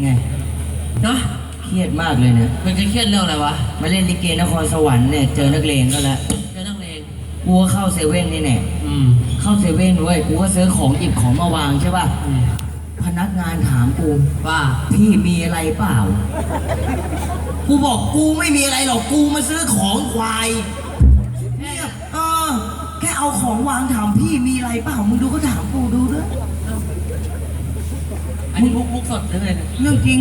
เป็นไง เนาะเครียดมากเลยเนี่ยมันจะเครียดเรื่องอะไรวะมาเล่นลิเกนครสวรรค์เนี่ยเจอนักเลงก็แล้วเรื่องนักเลงกูก็เข้าเซเว่นนี่แน่อืม เข้าเซเว่นด้วยกูก็ซื้อของหยิบของมาวางใช่ป่ะอืม พนักงานถามกูว่า พี่มีอะไรเปล่า กูบอกกูไม่มีอะไรหรอกกูมาซื้อของควายเนี่ยเออแค่เอาของวางถามพี่มีอะไรเปล่ามึงดูเขาถามกูดูด้วยอั นนี้มุกมุกสดหรือไงเรื่องจริง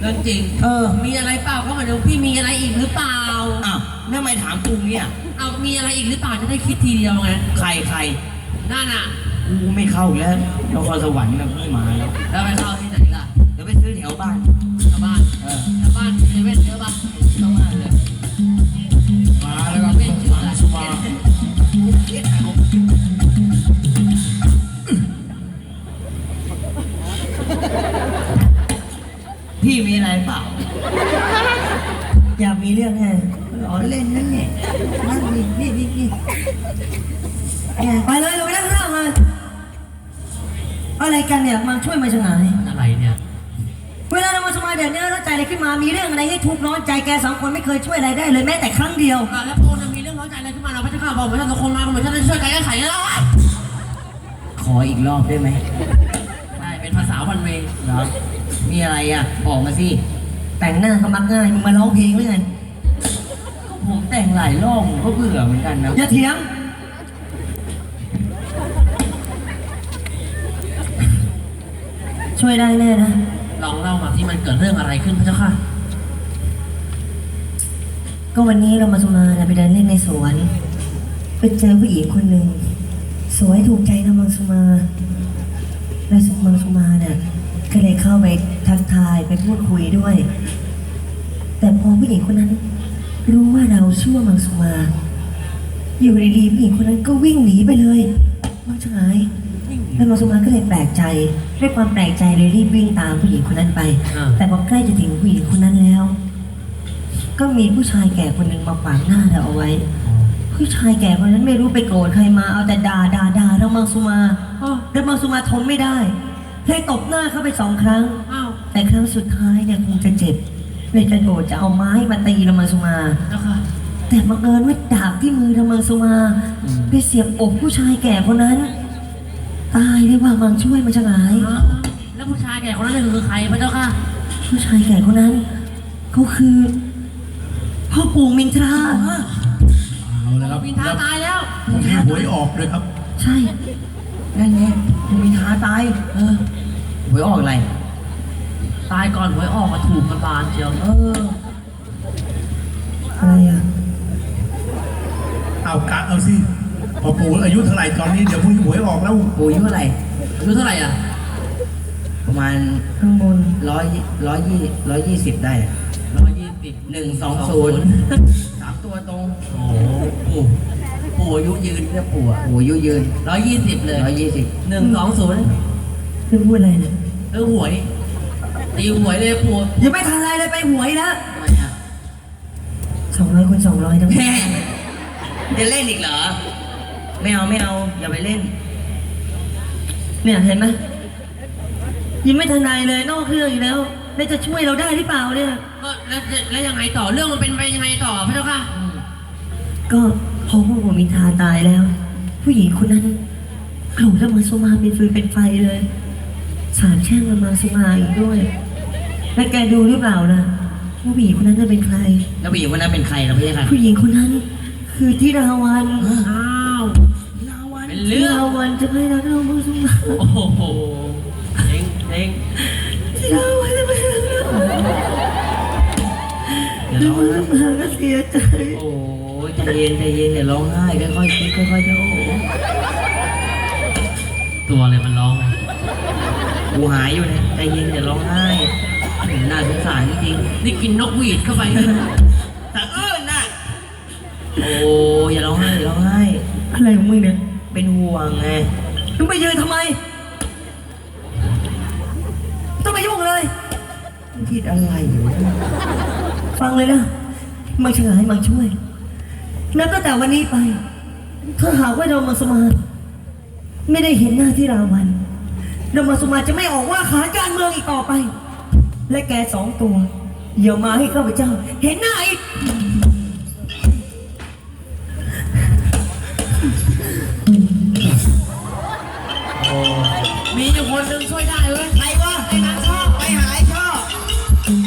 เรื่องจริง เออ มีอะไรเปล่าก็หมายถึงพี่มีอะไรอีกหรือเปล่า อ้าวทำไมถามกูเนี่ย เอามีอะไรอีกหรือเปล่าจะได้คิดทีเดียวไงใครใครนั่นน่ะกูไม่เข้าอีกแล้วนครสวรรค์นะไม่มาแล้วแล้วไปเข้าที่ไหนล่ะเดี๋ยวไปซื้อแถวบ้านชาวบ้านเออชาวบ้านเซเว่นเยอะปะ พี่มีอะไรเปล่า อยากมีเรื่องไงล้อเล่นนั่นเนี่ยนั่นนี่นี่นี่นี่ไปเลยเราไปนั่งข้างเลยอะไรกันเนี่ยมาช่วยมาชงายอะไรเนี่ย เวลาเรามาสมาเดือดเนื้อร้อนใจอะไรขึ้นมา มีเรื่องอะไรให้ทุกข์ร้อนใจแกสองคนไม่เคยช่วยอะไรได้เลยแม้แต่ครั้งเดียวอะแล้วพระองค์จะมีเรื่องร้อนใจอะไรขึ้นมาเราพระเจ้าข้าบอกเหมือนท่านทุกคนมาเหมือนท่านจะช่วยกันแก้ไขแล้วขออีกรอบได้ไหม ได้เป็นภาษาวันเวงเหรอมีอะไรอะบอกมาสิ แต่งหน้าก็มักง่าย มึงมาร้องเพลงหรือไงก็ผมแต่งหลายรอบผมก็เบื่อเหมือนกันนะอย่าเถียง ช่วยได้แน่นะ ลองเล่ามาที่มันเกิดเรื่องอะไรขึ้นพระเจ้าค่ะ ก็วันนี้เรามาสมาเนี่ยไปเดินเล่นในสวน ไปเจอผู้หญิงคนหนึ่ง สวยถูกใจนางมังสุมา แล้วมังสุมาเนี่ยก็เลยเข้าไปทักทายไปพูดคุยด้วย แต่พอผู้หญิงคนนั้น รู้ว่าเราชื่อว่ามังสุมา อยู่ดีๆผู้หญิงคนนั้นก็วิ่งหนีไปเลยมังชายแล้วมังสุมาก็เลยแปลกใจด้วยความแปลกใจเลยรีบวิ่งตามผู้หญิงคนนั้นไป อ่า แต่พอใกล้จะถึงผู้หญิงคนนั้นแล้ว ก็มีผู้ชายแก่คนหนึ่งมาขวางหน้าเราเอาไว้ ผู้ชายแก่คนนั้นไม่รู้ไปโกรธใครมาเอาแต่ด่าด่าด่าเรามังสุมาแล้วมังสุมาทนไม่ได้เลยตบหน้าเข้าไปสองครั้ง อ้าวแต่ครั้งสุดท้ายเนี่ยคงจะเจ็บเลยจะโดดจะเอาไม้มาตีเรามังสุมาเจ้าค่ะแต่บังเอิญว่าดาบที่มือทำมังสุมาไปเสียบอกผู้ชายแก่คนนั้น ตายเลยว่ามังช่วยมันจะหาย อ้าวแล้วผู้ชายแก่คนนั้นคือใครพระเจ้าค่ะผู้ชายแก่คนนั้นเขาคือพ่อปู่มินทรา เอาแล้วครับวินทาตายแล้วผมมีหวยออกด้วยครับ ใช่นั่นไงมันมีท้าตาย เออหวยออกอะไร ตายก่อนหวยออกมาถูกกันบานเชียวเออ อะไรอะเอากะเอาสิพอปู่อายุเท่าไหร่ตอนนี้เดี๋ยวพรุ่งนี้หวยออกแล้วปูอายุเท่าไหร่อายุเท่าไหร่อะ ประมาณข้างบนร้อยร้อยยี่ร้อยยี่สิบได้อะร้อยยี่สิบหนึ่งสองศูนย์สามตัวตรง โอ้โห ปู่ปู่อายุยืนเรียกปู่อะปู่อายุยืนร้อยยี่สิบเลยร้อยยี่สิบหนึ่งสองศูนย์เรื่องพูดอะไรเนี่ยเออหวยตีหวยเลยปู่ยังไม่ทันอะไรเลยไปหวยแล้วทำไมอะสองร้อยคูณสองร้อยทั้งหมดแม่จะเล่นอีกเหรอ ไม่เอาไม่เอา อย่าไปเล่น เนี่ยเห็นไหมยังไม่ทันไรเลยนอกเรื่องอีกแล้วแล้วจะช่วยเราได้หรือเปล่าเนี่ย ก็แล้วแล้วยังไงต่อเรื่องมันเป็นไปยังไงต่อพระเจ้าค่ะ ก็พอพวกผมมินทาตายแล้ว ผู้หญิงคนนั้นโกรธแล้วมาสุมาเป็นฟืนเป็นไฟเลย สารแช่งมันมาสุมาอีกด้วย แล้วแกดูหรือเปล่าล่ะว่าผู้หญิงคนนั้นจะเป็นใคร แล้วผู้หญิงคนนั้นเป็นใครล่ะพี่คะผู้หญิงคนนั้น คือที่ราวันอ้าวลาวันเป็นที่เรื่องราวันจะไม่รักเรามาสุมาโอ้โหเองเองที่ราวัน อย่าร้องไห้มาก็เสียใจโอ้ยใจเย็นใจเย็นอย่าร้องไห้ค่อยๆคิดค่อยๆโอ้ตัวอะไรมันร้องกูหายอยู่เนี่ยใจเย็นอย่าร้องไห้น่าสงสารจริงนี่กินนกหวีดเข้าไปแต่เอิ้นน่ะโอ้ยอย่าร้องไห้อย่าร้องไห้อะไรของมึงเนี่ยเป็นห่วงไงมึงไปยืนทำไมต้องมายุ่งเลยคิดอะไรอยู่ ฟังเลยนะมังเฉยมังช่วย นับตั้งแต่วันนี้ไปเธอหาว่าเรามาสมาไม่ได้เห็นหน้าที่ราวันเรามาสมาจะไม่ออกว่าขานการเมืองอีกต่อไป และแกสองตัวอย่ามาให้ข้าพเจ้า เห็นหน้าอีกมีคนหนึ่งช่วยได้เลย